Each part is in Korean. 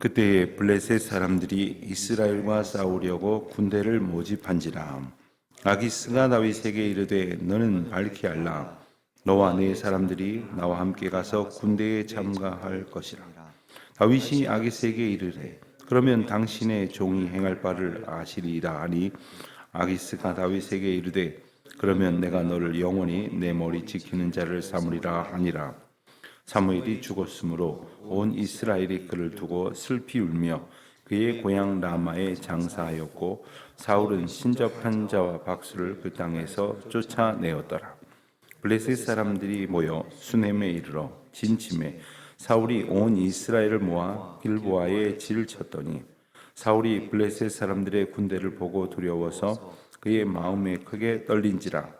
그때에 블레셋 사람들이 이스라엘과 싸우려고 군대를 모집한지라. 아기스가 다윗에게 이르되 너는 밝히 알라. 너와 네 사람들이 나와 함께 가서 군대에 참가할 것이라. 다윗이 아기스에게 이르되 그러면 당신의 종이 행할 바를 아시리라 하니 아기스가 다윗에게 이르되 그러면 내가 너를 영원히 내 머리 지키는 자를 삼으리라 하니라 사무엘이 죽었으므로 온 이스라엘이 그를 두고 슬피 울며 그의 고향 라마에 장사하였고 사울은 신접한 자와 박수를 그 땅에서 쫓아내었더라. 블레셋 사람들이 모여 수넴에 이르러 진침에 사울이 온 이스라엘을 모아 길보아에 질을 쳤더니 사울이 블레셋 사람들의 군대를 보고 두려워서 그의 마음에 크게 떨린지라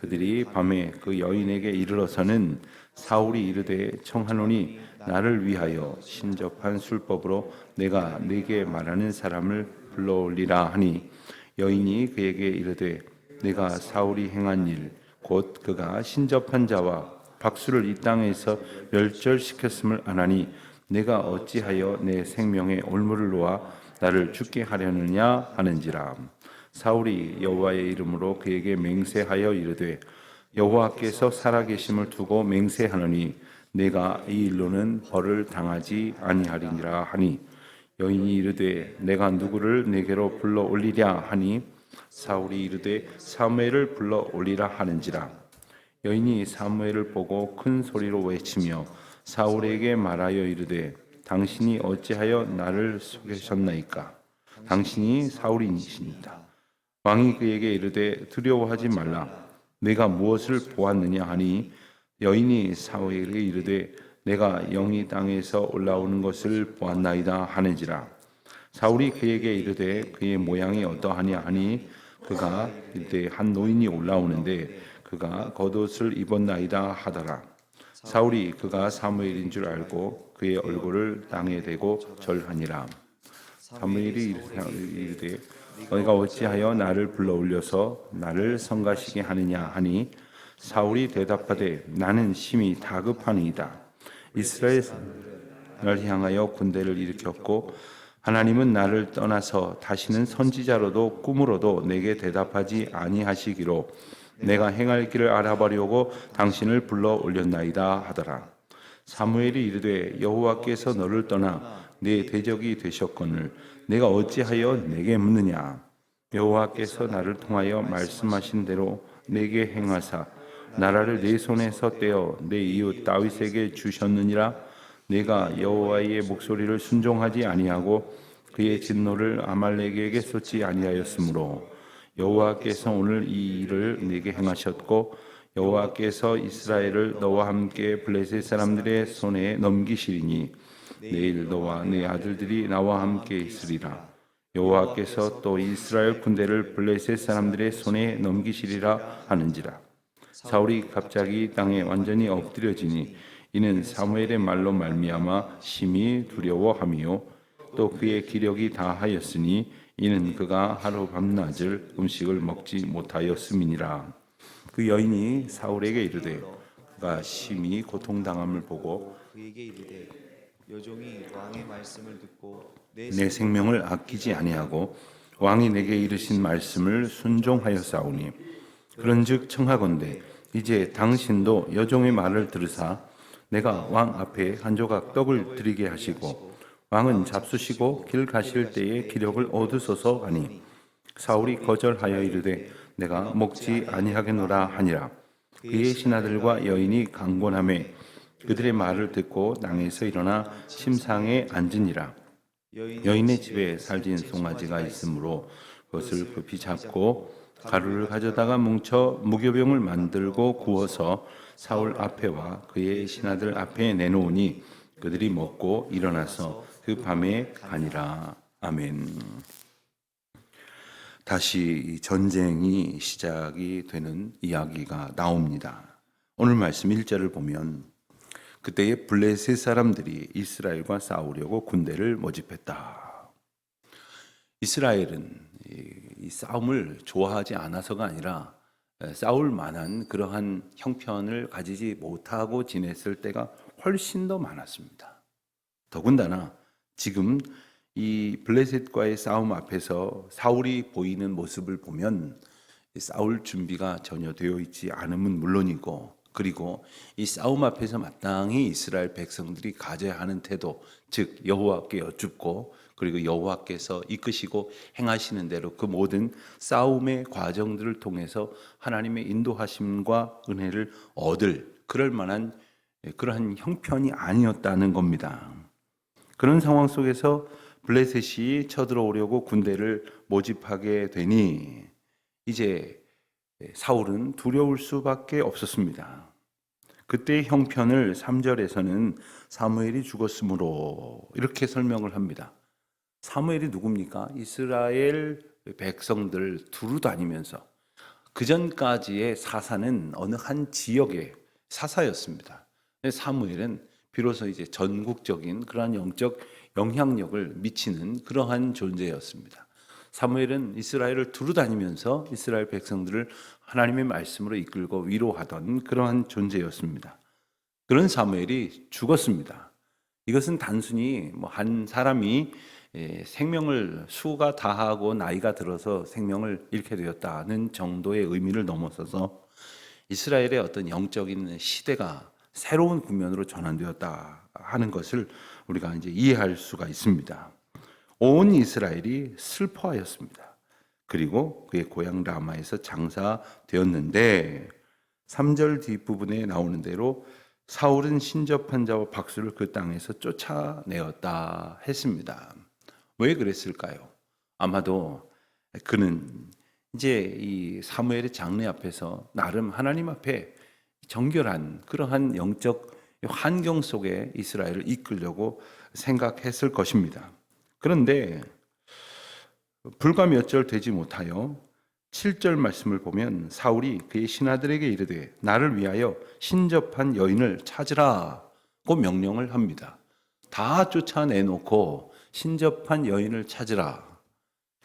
그들이 밤에 그 여인에게 이르러서는 사울이 이르되 청하노니 나를 위하여 신접한 술법으로 내가 네게 말하는 사람을 불러올리라 하니 여인이 그에게 이르되 내가 사울이 행한 일 곧 그가 신접한 자와 박수를 이 땅에서 멸절시켰음을 안하니 내가 어찌하여 내 생명의 올무를 놓아 나를 죽게 하려느냐 하는지라 사울이 여호와의 이름으로 그에게 맹세하여 이르되 여호와께서 살아계심을 두고 맹세하노니 내가 이 일로는 벌을 당하지 아니하리니라 하니 여인이 이르되 내가 누구를 내게로 불러 올리랴 하니 사울이 이르되 사무엘을 불러 올리라 하는지라. 여인이 사무엘을 보고 큰 소리로 외치며 사울에게 말하여 이르되 당신이 어찌하여 나를 속이셨나이까? 당신이 사울이니시니까 왕이 그에게 이르되 두려워하지 말라. 내가 무엇을 보았느냐 하니 여인이 사울에게 이르되 내가 영이 땅에서 올라오는 것을 보았나이다 하는지라. 사울이 그에게 이르되 그의 모양이 어떠하냐 하니 그가 이때 한 노인이 올라오는데 그가 겉옷을 입었나이다 하더라. 사울이 그가 사무엘인 줄 알고 그의 얼굴을 땅에 대고 절하니라. 사무엘이 이르되 너희가 어찌하여 나를 불러 올려서 나를 성가시게 하느냐 하니 사울이 대답하되 나는 심히 다급하니이다. 이스라엘 을 향하여 군대를 일으켰고 하나님은 나를 떠나서 다시는 선지자로도 꿈으로도 내게 대답하지 아니하시기로 내가 행할 길을 알아보려고 당신을 불러 올렸나이다 하더라. 사무엘이 이르되 여호와께서 너를 떠나 내 대적이 되셨거늘 내가 어찌하여 내게 묻느냐? 여호와께서 나를 통하여 말씀하신 대로 내게 행하사. 나라를 내 손에서 떼어 내 이웃 다윗에게 주셨느니라? 내가 여호와의 목소리를 순종하지 아니하고 그의 진노를 아말렉에게 쏟지 아니하였으므로 여호와께서 오늘 이 일을 내게 행하셨고 여호와께서 이스라엘을 너와 함께 블레셋 사람들의 손에 넘기시리니 내일 너와 네 아들들이 나와 함께 있으리라. 여호와께서 또 이스라엘 군대를 블레셋 사람들의 손에 넘기시리라 하는지라. 사울이 갑자기 땅에 완전히 엎드려지니 이는 사무엘의 말로 말미암아 심히 두려워함이요 또 그의 기력이 다하였으니 이는 그가 하루 밤낮을 음식을 먹지 못하였음이니라. 그 여인이 사울에게 이르되 그가 심히 고통당함을 보고 그에게 이르되 여종이 왕의 말씀을 듣고 내내 생명을 아끼지 아니하고 왕이 내게 이르신 말씀을 순종하였사오니. 그런즉 청하건대 이제 당신도 여종의 말을 들으사 내가 왕 앞에 한 조각 떡을 드리게 하시고 왕은 잡수시고 길 가실 때에 기력을 얻으소서 하니 사울이 거절하여 이르되 내가 먹지 아니하겠노라 하니라. 그의 신하들과 여인이 강권함에 그들의 말을 듣고 땅에서 일어나 침상에 앉으니라 여인의 집에 살진 송아지가 있으므로 그것을 급히 잡고 가루를 가져다가 뭉쳐 무교병을 만들고 구워서 사울 앞에와 그의 신하들 앞에 내놓으니 그들이 먹고 일어나서 그 밤에 가니라 아멘. 다시 이 전쟁이 시작이 되는 이야기가 나옵니다. 오늘 말씀 1절을 보면 그때에 블레셋 사람들이 이스라엘과 싸우려고 군대를 모집했다. 이스라엘은 이, 이 싸움을 좋아하지 않아서가 아니라 에, 싸울 만한 그러한 형편을 가지지 못하고 지냈을 때가 훨씬 더 많았습니다. 더군다나 지금 이 블레셋과의 싸움 앞에서 사울이 보이는 모습을 보면 이 싸울 준비가 전혀 되어 있지 않음은 물론이고 그리고 이 싸움 앞에서 마땅히 이스라엘 백성들이 가져야 하는 태도 즉 여호와께 여쭙고 그리고 여호와께서 이끄시고 행하시는 대로 그 모든 싸움의 과정들을 통해서 하나님의 인도하심과 은혜를 얻을 그럴 만한 그러한 형편이 아니었다는 겁니다. 그런 상황 속에서 블레셋이 쳐들어오려고 군대를 모집하게 되니 이제 사울은 두려울 수밖에 없었습니다. 그때의 형편을 3절에서는 사무엘이 죽었으므로 이렇게 설명을 합니다. 사무엘이 누굽니까? 이스라엘 백성들 두루 다니면서 그 전까지의 사사는 어느 한 지역의 사사였습니다. 사무엘은 비로소 이제 전국적인 그러한 영적 영향력을 미치는 그러한 존재였습니다. 사무엘은 이스라엘을 두루 다니면서 이스라엘 백성들을 하나님의 말씀으로 이끌고 위로하던 그러한 존재였습니다. 그런 사무엘이 죽었습니다. 이것은 단순히 뭐 한 사람이 예, 생명을 수가 다하고 나이가 들어서 생명을 잃게 되었다는 정도의 의미를 넘어서서 이스라엘의 어떤 영적인 시대가 새로운 국면으로 전환되었다 하는 것을 우리가 이제 이해할 수가 있습니다. 온 이스라엘이 슬퍼하였습니다. 그리고 그의 고향 라마에서 장사되었는데 3절 뒷부분에 나오는 대로 사울은 신접한 자와 박수를 그 땅에서 쫓아내었다 했습니다. 왜 그랬을까요? 아마도 그는 이제 이 사무엘의 장례 앞에서 나름 하나님 앞에 정결한 그러한 영적 환경 속에 이스라엘을 이끌려고 생각했을 것입니다. 그런데 불과 몇 절 되지 못하여 7절 말씀을 보면 사울이 그의 신하들에게 이르되 나를 위하여 신접한 여인을 찾으라고 명령을 합니다. 다 쫓아내놓고 신접한 여인을 찾으라.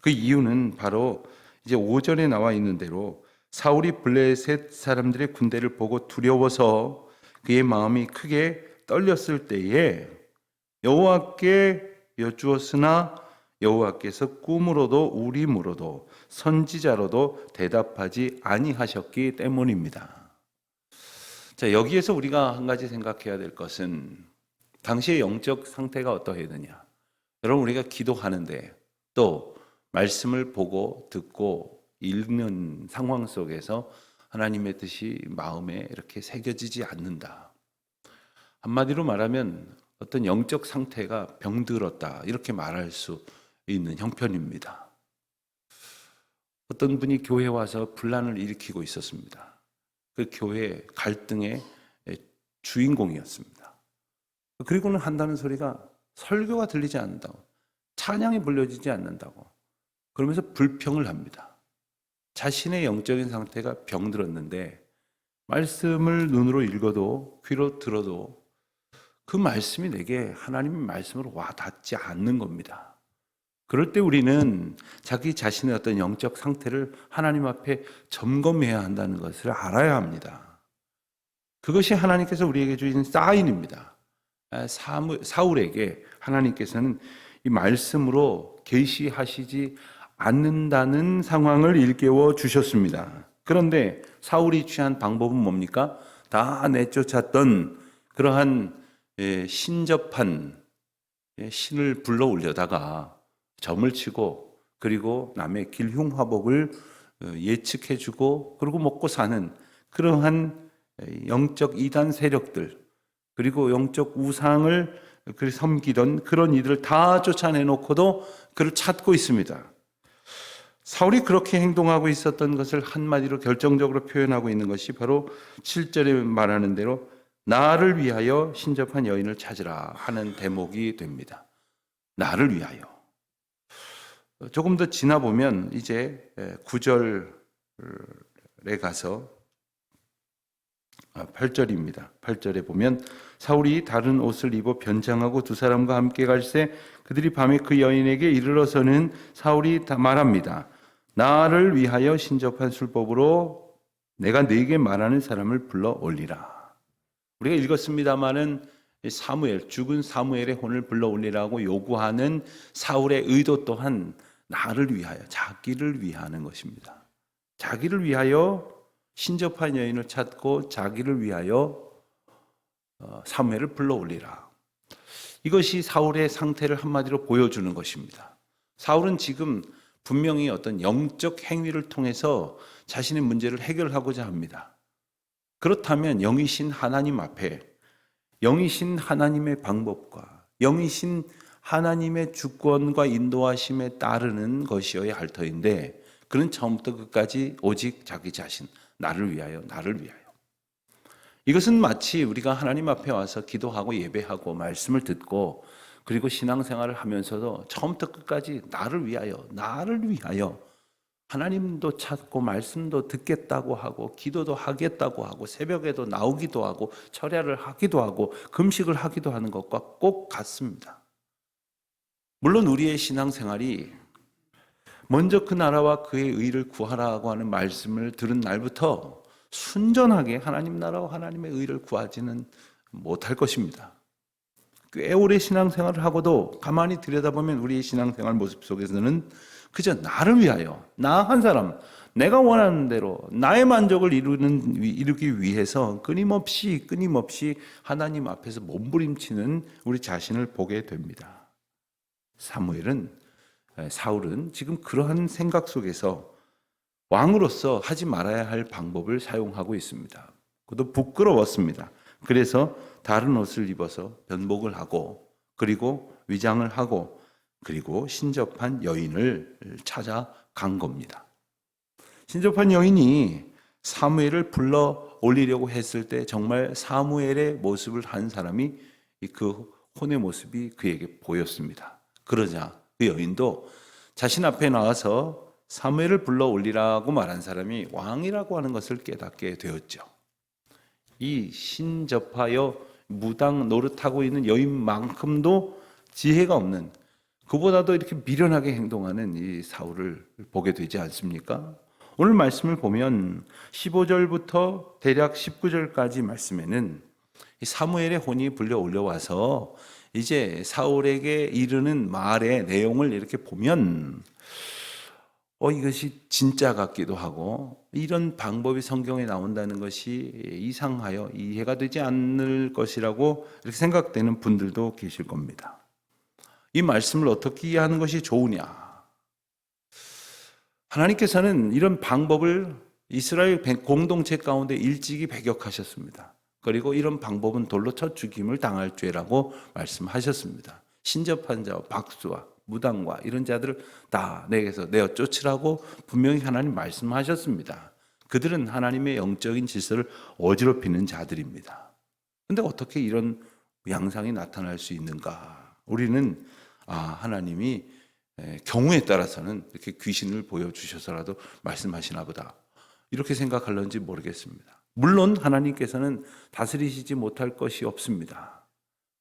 그 이유는 바로 이제 5절에 나와 있는 대로 사울이 블레셋 사람들의 군대를 보고 두려워서 그의 마음이 크게 떨렸을 때에 여호와께 여쭈었으나 여호와께서 꿈으로도 우림으로도 선지자로도 대답하지 아니하셨기 때문입니다. 자, 여기에서 우리가 한 가지 생각해야 될 것은 당시의 영적 상태가 어떠했느냐. 여러분 우리가 기도하는데 또 말씀을 보고 듣고 읽는 상황 속에서 하나님의 뜻이 마음에 이렇게 새겨지지 않는다. 한마디로 말하면 어떤 영적 상태가 병들었다. 이렇게 말할 수 있는 형편입니다. 어떤 분이 교회 와서 분란을 일으키고 있었습니다. 그 교회 갈등의 주인공이었습니다. 그리고는 한다는 소리가 설교가 들리지 않는다고, 찬양이 불려지지 않는다고, 그러면서 불평을 합니다. 자신의 영적인 상태가 병들었는데, 말씀을 눈으로 읽어도, 귀로 들어도, 그 말씀이 내게 하나님의 말씀으로 와 닿지 않는 겁니다. 그럴 때 우리는 자기 자신의 어떤 영적 상태를 하나님 앞에 점검해야 한다는 것을 알아야 합니다. 그것이 하나님께서 우리에게 주신 사인입니다. 사울에게 하나님께서는 이 말씀으로 계시하시지 않는다는 상황을 일깨워 주셨습니다. 그런데 사울이 취한 방법은 뭡니까? 다 내쫓았던 그러한 신접한 신을 불러 올려다가 점을 치고 그리고 남의 길흉화복을 어, 예측해주고 그리고 먹고 사는 그러한 영적 이단 세력들 그리고 영적 우상을 그 섬기던 그런 이들을 다 쫓아내놓고도 그를 찾고 있습니다. 사울이 그렇게 행동하고 있었던 것을 한마디로 결정적으로 표현하고 있는 것이 바로 7절에 말하는 대로 나를 위하여 신접한 여인을 찾으라 하는 대목이 됩니다. 나를 위하여. 조금 더 지나 보면 이제 9절에 가서 8절입니다. 8절에 보면 사울이 다른 옷을 입어 변장하고 두 사람과 함께 갈새 그들이 밤에 그 여인에게 이르러서는 사울이 다 말합니다. 나를 위하여 신접한 술법으로 내가 네게 말하는 사람을 불러 올리라. 우리가 읽었습니다마는 사무엘 죽은 사무엘의 혼을 불러 올리라고 요구하는 사울의 의도 또한 나를 위하여 자기를 위하는 것입니다. 자기를 위하여 신접한 여인을 찾고 자기를 위하여 어, 사무엘을 불러 올리라. 이것이 사울의 상태를 한마디로 보여주는 것입니다. 사울은 지금 분명히 어떤 영적 행위를 통해서 자신의 문제를 해결하고자 합니다. 그렇다면 영이신 하나님 앞에 영이신 하나님의 방법과 영이신 하나님의 주권과 인도하심에 따르는 것이어야 할 터인데 그는 처음부터 끝까지 오직 자기 자신 나를 위하여 나를 위하여. 이것은 마치 우리가 하나님 앞에 와서 기도하고 예배하고 말씀을 듣고 그리고 신앙생활을 하면서도 처음부터 끝까지 나를 위하여 나를 위하여 하나님도 찾고 말씀도 듣겠다고 하고 기도도 하겠다고 하고 새벽에도 나오기도 하고 철야를 하기도 하고 금식을 하기도 하는 것과 꼭 같습니다. 물론 우리의 신앙생활이 먼저 그 나라와 그의 의를 구하라고 하는 말씀을 들은 날부터 순전하게 하나님 나라와 하나님의 의를 구하지는 못할 것입니다. 꽤 오래 신앙생활을 하고도 가만히 들여다보면 우리의 신앙생활 모습 속에서는 그저 나를 위하여 나 한 사람 내가 원하는 대로 나의 만족을 이루는 이루기 위해서 끊임없이 끊임없이 하나님 앞에서 몸부림치는 우리 자신을 보게 됩니다. 사무엘은 사울은 지금 그러한 생각 속에서 왕으로서 하지 말아야 할 방법을 사용하고 있습니다. 그것도 부끄러웠습니다. 그래서 다른 옷을 입어서 변복을 하고 그리고 위장을 하고 그리고 신접한 여인을 찾아간 겁니다. 신접한 여인이 사무엘을 불러 올리려고 했을 때 정말 사무엘의 모습을 한 사람이 그 혼의 모습이 그에게 보였습니다. 그러자 그 여인도 자신 앞에 나와서 사무엘을 불러 올리라고 말한 사람이 왕이라고 하는 것을 깨닫게 되었죠. 이 신접하여 무당 노릇하고 있는 여인만큼도 지혜가 없는 그보다도 이렇게 미련하게 행동하는 이 사울을 보게 되지 않습니까? 오늘 말씀을 보면 15절부터 대략 19절까지 말씀에는 사무엘의 혼이 불려 올려와서 이제 사울에게 이르는 말의 내용을 이렇게 보면 어 이것이 진짜 같기도 하고 이런 방법이 성경에 나온다는 것이 이상하여 이해가 되지 않을 것이라고 이렇게 생각되는 분들도 계실 겁니다. 이 말씀을 어떻게 이해하는 것이 좋으냐? 하나님께서는 이런 방법을 이스라엘 공동체 가운데 일찍이 배격하셨습니다. 그리고 이런 방법은 돌로 쳐 죽임을 당할 죄라고 말씀하셨습니다. 신접한 자와 박수와 무당과 이런 자들을 다 내게서 내어 쫓으라고 분명히 하나님 말씀하셨습니다. 그들은 하나님의 영적인 질서를 어지럽히는 자들입니다. 근데 어떻게 이런 양상이 나타날 수 있는가? 우리는 아, 하나님이 경우에 따라서는 이렇게 귀신을 보여주셔서라도 말씀하시나 보다. 이렇게 생각할런지 모르겠습니다. 물론 하나님께서는 다스리시지 못할 것이 없습니다.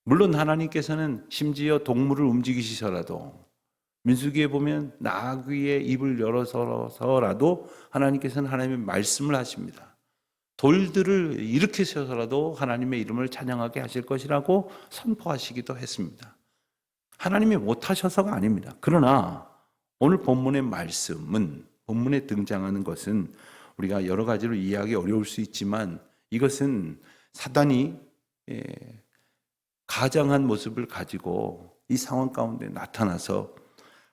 물론 하나님께서는 심지어 동물을 움직이시더라도 민수기에 보면 나귀의 입을 열어서라도 하나님께서는 하나님의 말씀을 하십니다. 돌들을 일으키셔서라도 하나님의 이름을 찬양하게 하실 것이라고 선포하시기도 했습니다. 하나님이 못하셔서가 아닙니다. 그러나 오늘 본문의 말씀은 본문에 등장하는 것은 우리가 여러 가지로 이해하기 어려울 수 있지만 이것은 사단이 예, 가장한 모습을 가지고 이 상황 가운데 나타나서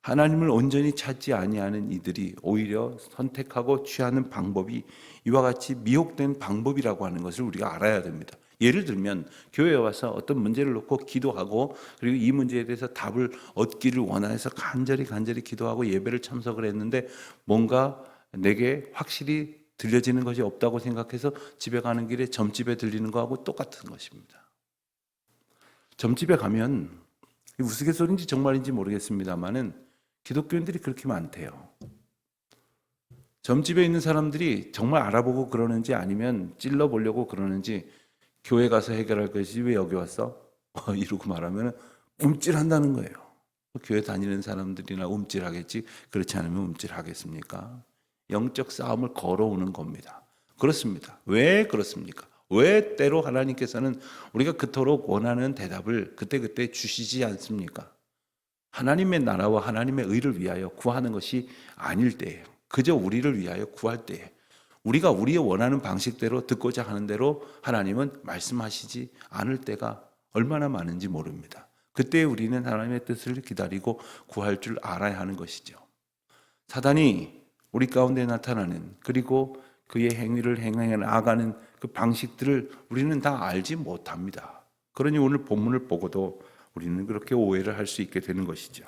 하나님을 온전히 찾지 아니하는 이들이 오히려 선택하고 취하는 방법이 이와 같이 미혹된 방법이라고 하는 것을 우리가 알아야 됩니다. 예를 들면 교회에 와서 어떤 문제를 놓고 기도하고 그리고 이 문제에 대해서 답을 얻기를 원해서 간절히 간절히 기도하고 예배를 참석을 했는데 뭔가 내게 확실히 들려지는 것이 없다고 생각해서 집에 가는 길에 점집에 들리는 거하고 똑같은 것입니다. 점집에 가면 우스갯소리인지 정말인지 모르겠습니다만은 기독교인들이 그렇게 많대요. 점집에 있는 사람들이 정말 알아보고 그러는지 아니면 찔러 보려고 그러는지 교회 가서 해결할 것이지 왜 여기 왔어? 어, 이러고 말하면 움찔한다는 거예요. 교회 다니는 사람들이나 움찔하겠지 그렇지 않으면 움찔하겠습니까? 영적 싸움을 걸어오는 겁니다. 그렇습니다. 왜 그렇습니까? 왜 때로 하나님께서는 우리가 그토록 원하는 대답을 그때그때 주시지 않습니까? 하나님의 나라와 하나님의 의를 위하여 구하는 것이 아닐 때예요. 그저 우리를 위하여 구할 때에 우리가 우리의 원하는 방식대로 듣고자 하는 대로 하나님은 말씀하시지 않을 때가 얼마나 많은지 모릅니다. 그때 우리는 하나님의 뜻을 기다리고 구할 줄 알아야 하는 것이죠. 사단이 우리 가운데 나타나는 그리고 그의 행위를 행해 나가는 그 방식들을 우리는 다 알지 못합니다. 그러니 오늘 본문을 보고도 우리는 그렇게 오해를 할 수 있게 되는 것이죠.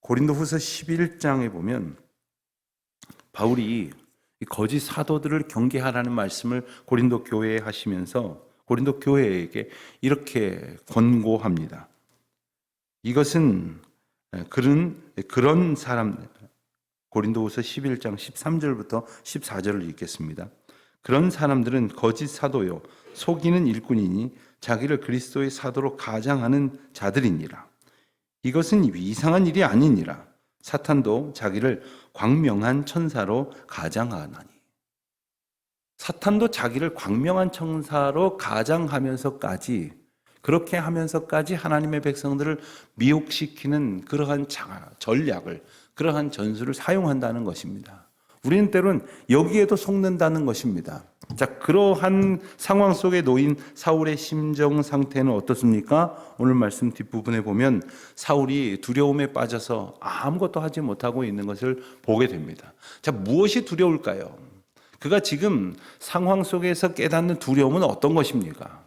고린도후서 11장에 보면 바울이 이 거짓 사도들을 경계하라는 말씀을 고린도 교회에 하시면서 고린도 교회에게 이렇게 권고합니다. 이것은 그런 그런 사람 고린도후서 11장 13절부터 14절을 읽겠습니다. 그런 사람들은 거짓 사도요 속이는 일꾼이니 자기를 그리스도의 사도로 가장하는 자들이니라. 이것은 이상한 일이 아니니라. 사탄도 자기를 광명한 천사로 가장하나니. 사탄도 자기를 광명한 천사로 가장하면서까지 그렇게 하면서까지 하나님의 백성들을 미혹시키는 그러한 자- 전략을 그러한 전술을 사용한다는 것입니다. 우리는 때론 여기에도 속는다는 것입니다. 자, 그러한 상황 속에 놓인 사울의 심정 상태는 어떻습니까? 오늘 말씀 뒷부분에 보면 사울이 두려움에 빠져서 아무것도 하지 못하고 있는 것을 보게 됩니다. 자, 무엇이 두려울까요? 그가 지금 상황 속에서 깨닫는 두려움은 어떤 것입니까?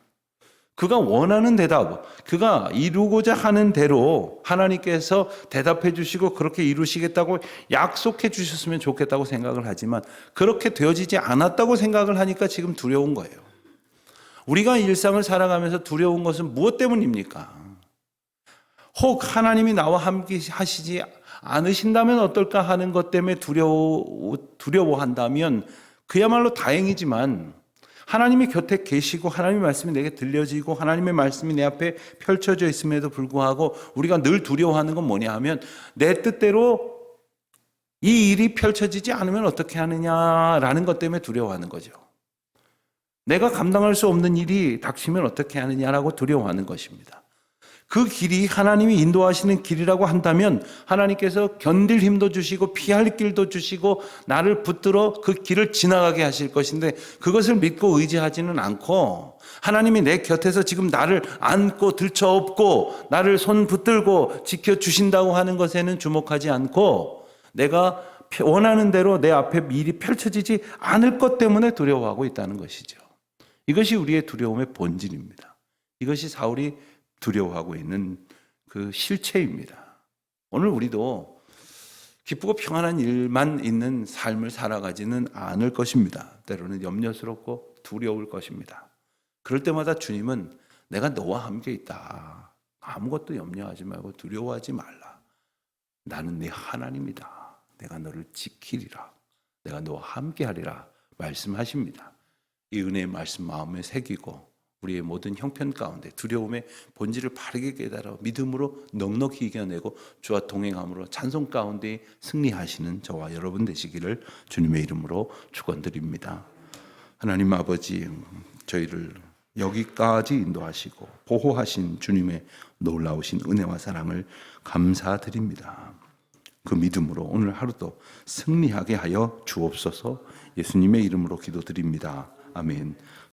그가 원하는 대답, 그가 이루고자 하는 대로 하나님께서 대답해 주시고 그렇게 이루시겠다고 약속해 주셨으면 좋겠다고 생각을 하지만 그렇게 되어지지 않았다고 생각을 하니까 지금 두려운 거예요. 우리가 일상을 살아가면서 두려운 것은 무엇 때문입니까? 혹 하나님이 나와 함께 하시지 않으신다면 어떨까 하는 것 때문에 두려워, 두려워한다면 그야말로 다행이지만 하나님이 곁에 계시고 하나님의 말씀이 내게 들려지고 하나님의 말씀이 내 앞에 펼쳐져 있음에도 불구하고 우리가 늘 두려워하는 건 뭐냐 하면 내 뜻대로 이 일이 펼쳐지지 않으면 어떻게 하느냐라는 것 때문에 두려워하는 거죠. 내가 감당할 수 없는 일이 닥치면 어떻게 하느냐라고 두려워하는 것입니다. 그 길이 하나님이 인도하시는 길이라고 한다면 하나님께서 견딜 힘도 주시고 피할 길도 주시고 나를 붙들어 그 길을 지나가게 하실 것인데 그것을 믿고 의지하지는 않고 하나님이 내 곁에서 지금 나를 안고 들쳐업고 나를 손 붙들고 지켜주신다고 하는 것에는 주목하지 않고 내가 원하는 대로 내 앞에 일이 펼쳐지지 않을 것 때문에 두려워하고 있다는 것이죠. 이것이 우리의 두려움의 본질입니다. 이것이 사울이 두려워하고 있는 그 실체입니다. 오늘 우리도 기쁘고 평안한 일만 있는 삶을 살아가지는 않을 것입니다. 때로는 염려스럽고 두려울 것입니다. 그럴 때마다 주님은 내가 너와 함께 있다. 아무것도 염려하지 말고 두려워하지 말라. 나는 네 하나님이다. 내가 너를 지키리라. 내가 너와 함께 하리라. 말씀하십니다. 이 은혜의 말씀 마음에 새기고 우리의 모든 형편 가운데 두려움의 본질을 바르게 깨달아 믿음으로 넉넉히 이겨내고 주와 동행함으로 찬송 가운데 승리하시는 저와 여러분 되시기를 주님의 이름으로 축원드립니다. 하나님 아버지 저희를 여기까지 인도하시고 보호하신 주님의 놀라우신 은혜와 사랑을 감사드립니다. 그 믿음으로 오늘 하루도 승리하게 하여 주옵소서 예수님의 이름으로 기도드립니다. 아멘.